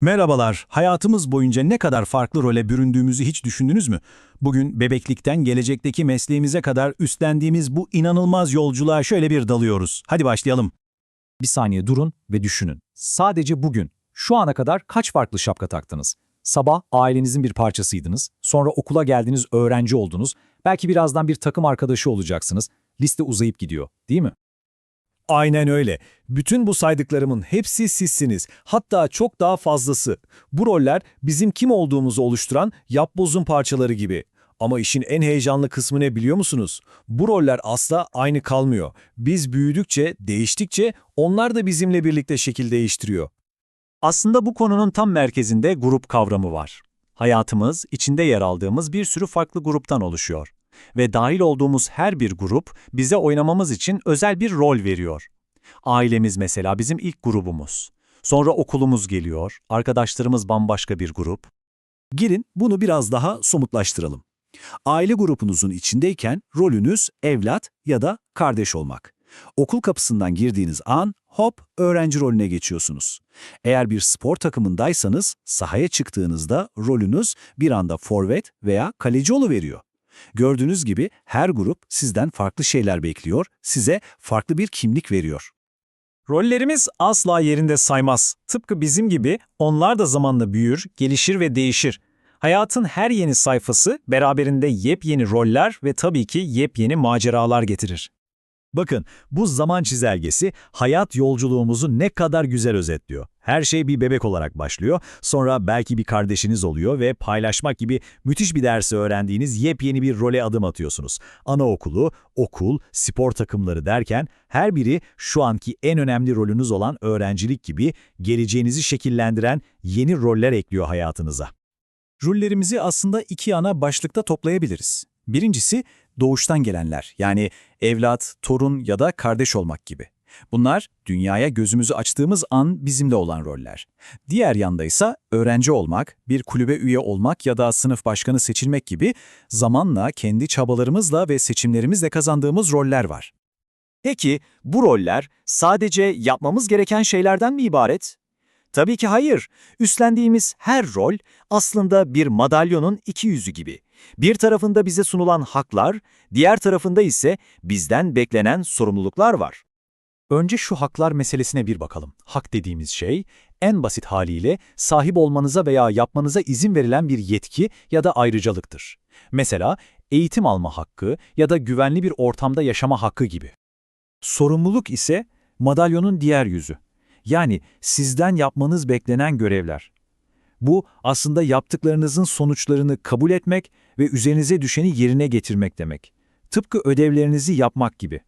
Merhabalar, hayatımız boyunca ne kadar farklı role büründüğümüzü hiç düşündünüz mü? Bugün bebeklikten gelecekteki mesleğimize kadar üstlendiğimiz bu inanılmaz yolculuğa şöyle bir dalıyoruz. Hadi başlayalım. Bir saniye durun ve düşünün. Sadece bugün, şu ana kadar kaç farklı şapka taktınız? Sabah ailenizin bir parçasıydınız, sonra okula geldiniz öğrenci oldunuz, belki birazdan bir takım arkadaşı olacaksınız. Liste uzayıp gidiyor, değil mi? Aynen öyle. Bütün bu saydıklarımın hepsi sizsiniz. Hatta çok daha fazlası. Bu roller bizim kim olduğumuzu oluşturan yapbozun parçaları gibi. Ama işin en heyecanlı kısmı ne biliyor musunuz? Bu roller asla aynı kalmıyor. Biz büyüdükçe, değiştikçe onlar da bizimle birlikte şekil değiştiriyor. Aslında bu konunun tam merkezinde grup kavramı var. Hayatımız, içinde yer aldığımız bir sürü farklı gruptan oluşuyor. Ve dahil olduğumuz her bir grup bize oynamamız için özel bir rol veriyor. Ailemiz mesela bizim ilk grubumuz. Sonra okulumuz geliyor, arkadaşlarımız bambaşka bir grup. Gelin bunu biraz daha somutlaştıralım. Aile grubunuzun içindeyken rolünüz evlat ya da kardeş olmak. Okul kapısından girdiğiniz an hop öğrenci rolüne geçiyorsunuz. Eğer bir spor takımındaysanız sahaya çıktığınızda rolünüz bir anda forvet veya kaleci veriyor. Gördüğünüz gibi her grup sizden farklı şeyler bekliyor, size farklı bir kimlik veriyor. Rollerimiz asla yerinde saymaz. Tıpkı bizim gibi onlar da zamanla büyür, gelişir ve değişir. Hayatın her yeni sayfası beraberinde yepyeni roller ve tabii ki yepyeni maceralar getirir. Bakın, bu zaman çizelgesi hayat yolculuğumuzu ne kadar güzel özetliyor. Her şey bir bebek olarak başlıyor, sonra belki bir kardeşiniz oluyor ve paylaşmak gibi müthiş bir dersi öğrendiğiniz yepyeni bir role adım atıyorsunuz. Anaokulu, okul, spor takımları derken her biri şu anki en önemli rolünüz olan öğrencilik gibi geleceğinizi şekillendiren yeni roller ekliyor hayatınıza. Rollerimizi aslında iki ana başlıkta toplayabiliriz. Birincisi doğuştan gelenler yani evlat, torun ya da kardeş olmak gibi. Bunlar dünyaya gözümüzü açtığımız an bizimle olan roller. Diğer yanda ise öğrenci olmak, bir kulübe üye olmak ya da sınıf başkanı seçilmek gibi zamanla kendi çabalarımızla ve seçimlerimizle kazandığımız roller var. Peki bu roller sadece yapmamız gereken şeylerden mi ibaret? Tabii ki hayır. Üstlendiğimiz her rol aslında bir madalyonun iki yüzü gibi. Bir tarafında bize sunulan haklar, diğer tarafında ise bizden beklenen sorumluluklar var. Önce şu haklar meselesine bir bakalım. Hak dediğimiz şey, en basit haliyle sahip olmanıza veya yapmanıza izin verilen bir yetki ya da ayrıcalıktır. Mesela eğitim alma hakkı ya da güvenli bir ortamda yaşama hakkı gibi. Sorumluluk ise madalyonun diğer yüzü. Yani sizden yapmanız beklenen görevler. Bu aslında yaptıklarınızın sonuçlarını kabul etmek ve üzerinize düşeni yerine getirmek demek. Tıpkı ödevlerinizi yapmak gibi.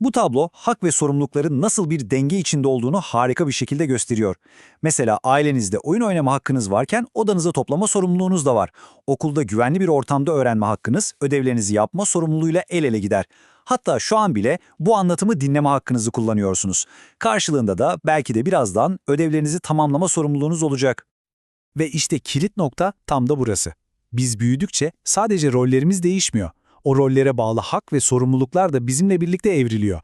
Bu tablo hak ve sorumlulukların nasıl bir denge içinde olduğunu harika bir şekilde gösteriyor. Mesela ailenizde oyun oynama hakkınız varken odanızı toplama sorumluluğunuz da var. Okulda güvenli bir ortamda öğrenme hakkınız ödevlerinizi yapma sorumluluğuyla el ele gider. Hatta şu an bile bu anlatımı dinleme hakkınızı kullanıyorsunuz. Karşılığında da belki de birazdan ödevlerinizi tamamlama sorumluluğunuz olacak. Ve işte kilit nokta tam da burası. Biz büyüdükçe sadece rollerimiz değişmiyor. O rollere bağlı hak ve sorumluluklar da bizimle birlikte evriliyor.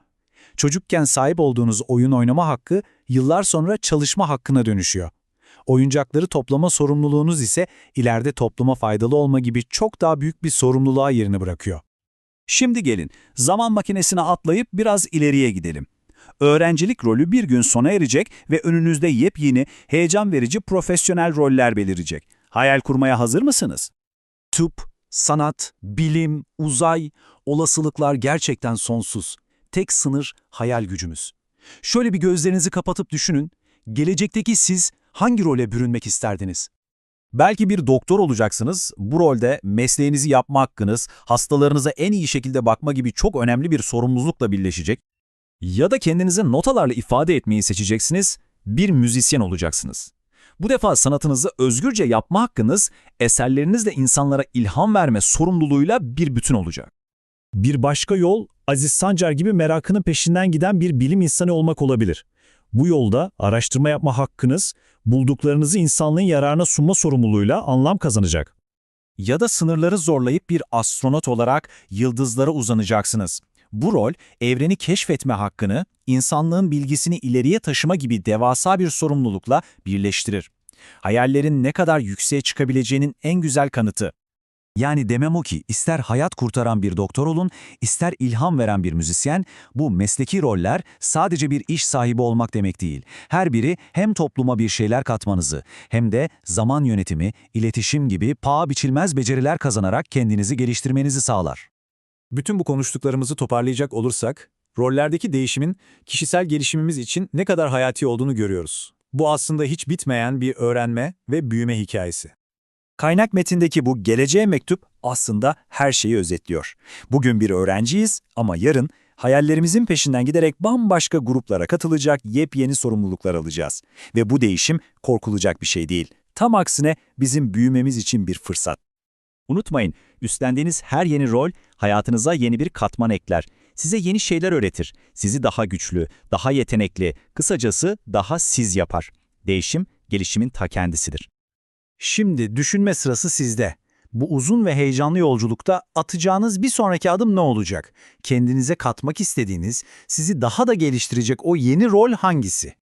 Çocukken sahip olduğunuz oyun oynama hakkı yıllar sonra çalışma hakkına dönüşüyor. Oyuncakları toplama sorumluluğunuz ise ileride topluma faydalı olma gibi çok daha büyük bir sorumluluğa yerini bırakıyor. Şimdi gelin zaman makinesine atlayıp biraz ileriye gidelim. Öğrencilik rolü bir gün sona erecek ve önünüzde yepyeni, heyecan verici profesyonel roller belirecek. Hayal kurmaya hazır mısınız? Tıp, sanat, bilim, uzay, olasılıklar gerçekten sonsuz. Tek sınır hayal gücümüz. Şöyle bir gözlerinizi kapatıp düşünün, gelecekteki siz hangi role bürünmek isterdiniz? Belki bir doktor olacaksınız, bu rolde mesleğinizi yapma hakkınız, hastalarınıza en iyi şekilde bakma gibi çok önemli bir sorumlulukla birleşecek. Ya da kendinizi notalarla ifade etmeyi seçeceksiniz, bir müzisyen olacaksınız. Bu defa sanatınızı özgürce yapma hakkınız, eserlerinizle insanlara ilham verme sorumluluğuyla bir bütün olacak. Bir başka yol, Aziz Sancar gibi merakının peşinden giden bir bilim insanı olmak olabilir. Bu yolda araştırma yapma hakkınız, bulduklarınızı insanlığın yararına sunma sorumluluğuyla anlam kazanacak. Ya da sınırları zorlayıp bir astronot olarak yıldızlara uzanacaksınız. Bu rol, evreni keşfetme hakkını, insanlığın bilgisini ileriye taşıma gibi devasa bir sorumlulukla birleştirir. Hayallerin ne kadar yükseğe çıkabileceğinin en güzel kanıtı. Yani demem o ki ister hayat kurtaran bir doktor olun, ister ilham veren bir müzisyen, bu mesleki roller sadece bir iş sahibi olmak demek değil. Her biri hem topluma bir şeyler katmanızı hem de zaman yönetimi, iletişim gibi paha biçilmez beceriler kazanarak kendinizi geliştirmenizi sağlar. Bütün bu konuştuklarımızı toparlayacak olursak, rollerdeki değişimin kişisel gelişimimiz için ne kadar hayati olduğunu görüyoruz. Bu aslında hiç bitmeyen bir öğrenme ve büyüme hikayesi. Kaynak metindeki bu geleceğe mektup aslında her şeyi özetliyor. Bugün bir öğrenciyiz ama yarın hayallerimizin peşinden giderek bambaşka gruplara katılacak yepyeni sorumluluklar alacağız. Ve bu değişim korkulacak bir şey değil. Tam aksine bizim büyümemiz için bir fırsat. Unutmayın, üstlendiğiniz her yeni rol hayatınıza yeni bir katman ekler. Size yeni şeyler öğretir. Sizi daha güçlü, daha yetenekli, kısacası daha siz yapar. Değişim, gelişimin ta kendisidir. Şimdi düşünme sırası sizde. Bu uzun ve heyecanlı yolculukta atacağınız bir sonraki adım ne olacak? Kendinize katmak istediğiniz, sizi daha da geliştirecek o yeni rol hangisi?